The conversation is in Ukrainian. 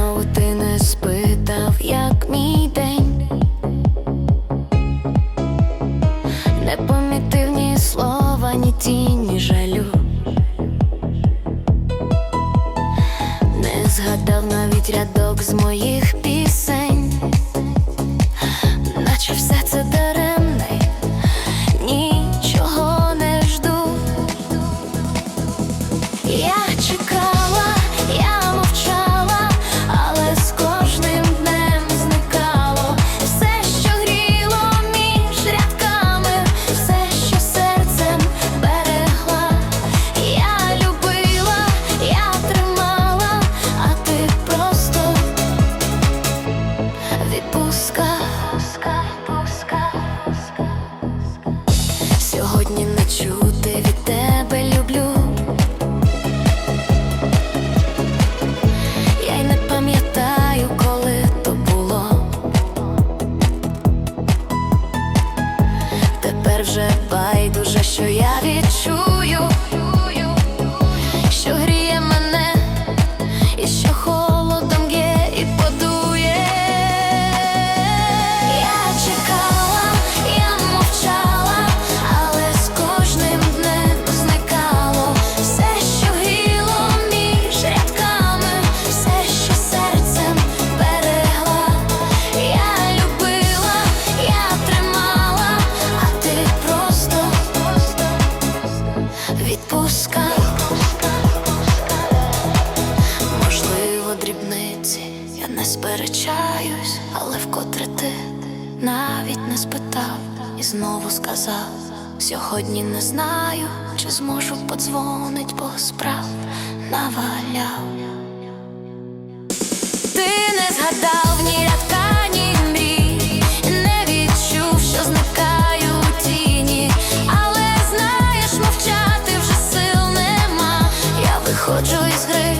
знову ти не спитав, як мій день, не помітив ні слова, ні тіні жалю, не згадав навіть рядок з моїх пісень, наче все це даремне, нічого не жду. Я чекаю. Сьогодні чути від тебе люблю. Я й не пам'ятаю, коли то було. Тепер вже байдуже, не сперечаюсь, але вкотре ти навіть не спитав і знову сказав: сьогодні не знаю, чи зможу подзвонить, бо справ наваляв. Ти не згадав ні рядка, ні мрій, не відчув, що зникаю у тіні, але знаєш, мовчати вже сил нема. Я виходжу із гри.